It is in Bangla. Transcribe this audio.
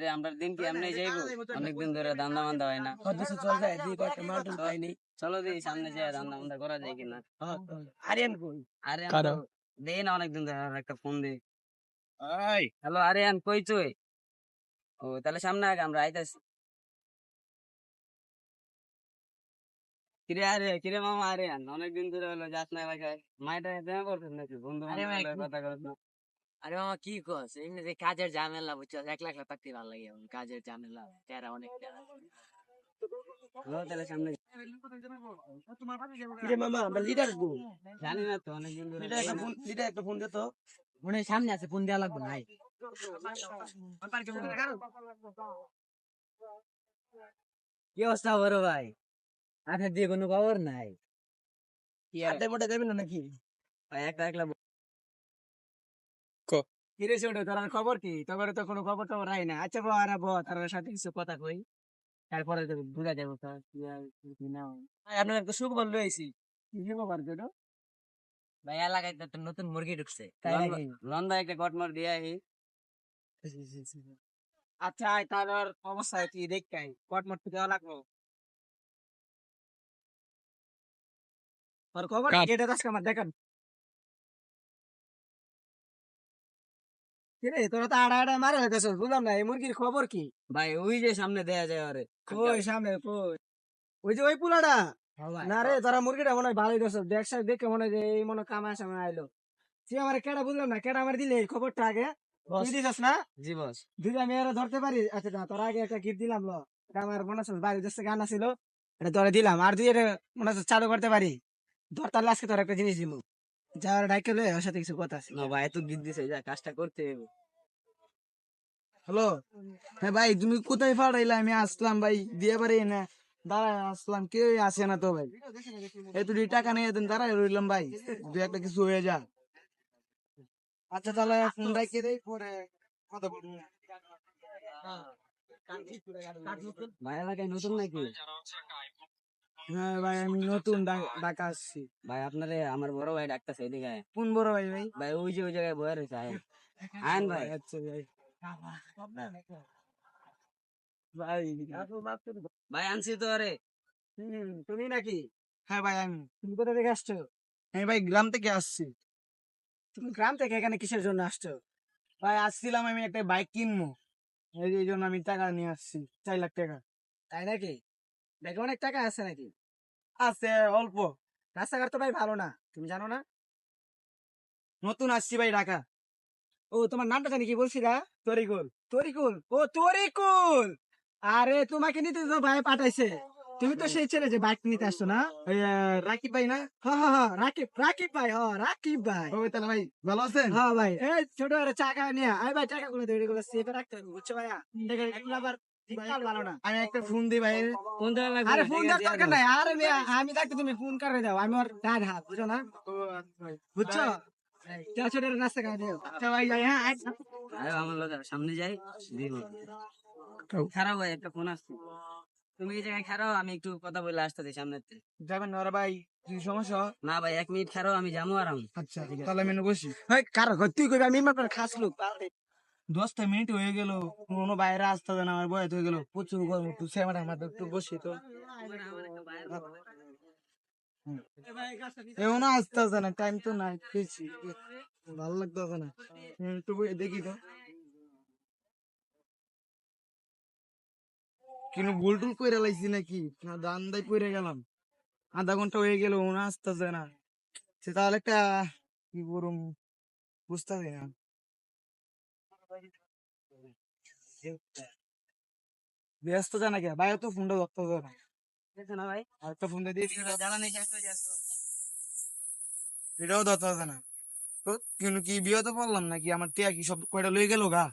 রে আমরা দিন কি এমনি যাইবো। অনেকদিন ধরে দান্দা মান্দা হয় না। কত চল যায় দিয়ে কয়েকটা মাল টুল পাইনি। চলো দিই সামনে যায় দান্দা মান্দা করা যায় কিনা? আরিয়ান কই? আরে কারও? দেই না অনেকদিন ধরে একটা ফোন দে। এই। হ্যালো আরিয়ান কই তুই? ও তাহলে সামনে আগে আমরা আইতাছি। কিরে আরে কিরে মামা আরিয়ান? অনেকদিন ধরে হলো যাস না এলাকায়। মাইটা দেখা করছিস নাকি? বন্ধু আরে কথা করছ না। আরে মামা কি কস এমনি যে কাজের ঝামেলা বুঝছ? একলা একলা থাকতে ভালো লাগে এখন কাজের ঝামেলা তেরা অনেক তেরা সামনে কিরে মামা আমরা লিডার গো জানি না তো অনেকদিন ধরে লিডার একটা ফোন লিডার একটা ফোন দে তো। মনে হয় সামনে আছে ফোন দেওয়া লাগবে নাই। কি অবস্থা বড় ভাই? আপনার দিয়ে কোনো খবর নাই? কি আড্ডায় মোটা যাবে না নাকি? ভাই একটা একলা কিরে ছোট তোর খবর কি? তোর তো কোনো খবর টবর রাই না। আচ্ছা বো আর বো তার সাথে কিছু কথা কই। তারপরে তো বুঝা যাব তো কি আর কি না আপনার একটা সুখ বল লইছি কি খবর ছোট? ভাই এলাকায় তো নতুন মুরগি ঢুকছে। তাই লন- নাকি? লন ভাই একটা কটমর দিয়ে আহি। আচ্ছা তার অবস্থা কি? দেখাই কটমট দেওয়া লাগবো। খবর। এটা দাস আমার দেখান কিরে তোরা তো আড়া আড়া মারে হইতেছ বুঝলাম না এই মুরগির খবর কি? ভাই ওই যে সামনে দেয়া যায় আরে কই সামনে কই? ওই যে ওই পুলাটা? না রে তোরা মুরগিটা মনে হয় ভালোই দোষ দেখছ দেখে মনে হয় যে এই মনে কামা সামনে আইলো। তুই আমার কেডা বুঝলাম না কেডা আমার দিলে এই খবরটা আগে? তুই দিছস না? জি বস। দুইটা মেয়েরা ধরতে পারি? আচ্ছা না তোর আগে একটা গিফট দিলাম লো। আমার মনে আছে দেশে গান আছিল এটা তোরা দিলাম। আর দুই এটা মনে আছে চালু করতে পারি। ধর তাহলে আজকে তোর একটা জিনিস দিব যাওয়ার ডাইকে লয়ে ওর সাথে কিছু কথা আছে না ভাই এত গিট দিছে যা কাজটা করতে হবে। হ্যালো? হ্যাঁ ভাই তুমি কোথায় ফাড়াইলে আমি আসলাম ভাই দিয়ে পারি না দাঁড়ায় আসলাম কেউ আসে না তো ভাই। এত টাকা নিয়ে দেন দাঁড়ায় রইলাম ভাই দু একটা কিছু হয়ে যা আচ্ছা তাহলে ফোন রাখিয়ে দেই পরে কথা বলব। ভাই এলাকায় নতুন নাকি? হ্যাঁ ভাই আমি নতুন ঢাকা আসছি। ভাই আপনারে আমার বড় ভাই ডাকতেছে এদিকে। কোন বড় ভাই ভাই? ভাই ওই যে ওই জায়গায় বয়ে রয়েছে আয়। আয়ন ভাই। আচ্ছা ভাই। ভাই ভাই আনছি তো আরে। তুমি নাকি? হ্যাঁ ভাই আমি। তুমি কোথা থেকে আসছো? আমি ভাই গ্রাম থেকে আসছি। তুমি গ্রাম থেকে এখানে কিসের জন্য আসছো? ভাই আসছিলাম আমি একটা বাইক কিনবো। এই জন্য আমি টাকা নিয়ে আসছি চার লাখ টাকা। তাই নাকি? দেখে অনেক টাকা আছে নাকি? আছে অল্প। রাস্তাঘাট তো ভাই ভালো না তুমি জানো না? নতুন আসছি ভাই ঢাকা। ও তোমার নামটা জানি কি বলছিলা তরিকুল। তরিকুল? ও তরিকুল! আরে তোমাকে নিতে তো ভাই পাঠাইছে। তুমি তো সেই ছেলে যে বাইক নিতে আসছো না? রাকিব ভাই না? হ্যাঁ হ্যাঁ হ্যাঁ রাকিব রাকিব ভাই হ্যাঁ রাকিব ভাই। ওই তাহলে ভাই ভালো আছেন? হ্যাঁ ভাই। এই ছোট একটা চাকা নিয়ে আয়। ভাই টাকা গুলো তৈরি করে সেভে রাখতে হবে বুঝছ ভাইয়া? এগুলো আবার আমি একটা ফোন দিই ভাই। ফোন আরে ফোন দেওয়ার দরকার নাই। আরে আমি থাকতে তুমি ফোন করে দাও আমি ওর ডান হাত বুঝো না? বুঝছ? আচ্ছা ভাই যাই হ্যাঁ সামনে যাই খারাপ ভাই একটা ফোন আসছে। তুমি এই জায়গায় খারাপ আমি একটু কথা বলে আসতেছি সামনে যাবেন ওরা ভাই কিছু সমস্যা? না ভাই এক মিনিট খারাপ আমি যাব আরাম। আচ্ছা তাহলে আমি বসি। কারও ঘর তুই কইবি? আমি খাস লোক। দশটা মিনিট হয়ে গেল কোনো বাইরে আসতে না, আমার বয়স হয়ে গেল, প্রচুর গরম, একটু সেমাটা আমার একটু বসি তো। এমন আসতে হবে না টাইম তো নাই, পেয়েছি। ভালো লাগতে হবে না একটু দেখি তো। কিন্তু ভুল টুল করে লাইছি নাকি? না দান দাই পড়ে গেলাম। আধা ঘণ্টা হয়ে গেল ওনা আসতেছে না। সে তাহলে একটা, কি করুম বুঝতে না। ব্যস্ত জানা কে ভাই তো ফোনটা ধরতে হবে না। না ভাই? আর একটা ফোনটা দিয়ে হয়ে যাচ্ছে এটাও ধরতে হবে না। তো কিন্তু কি বিয়ে তো বললাম নাকি? আমার টিয়া কি সব কয়টা লয়ে গেল গা?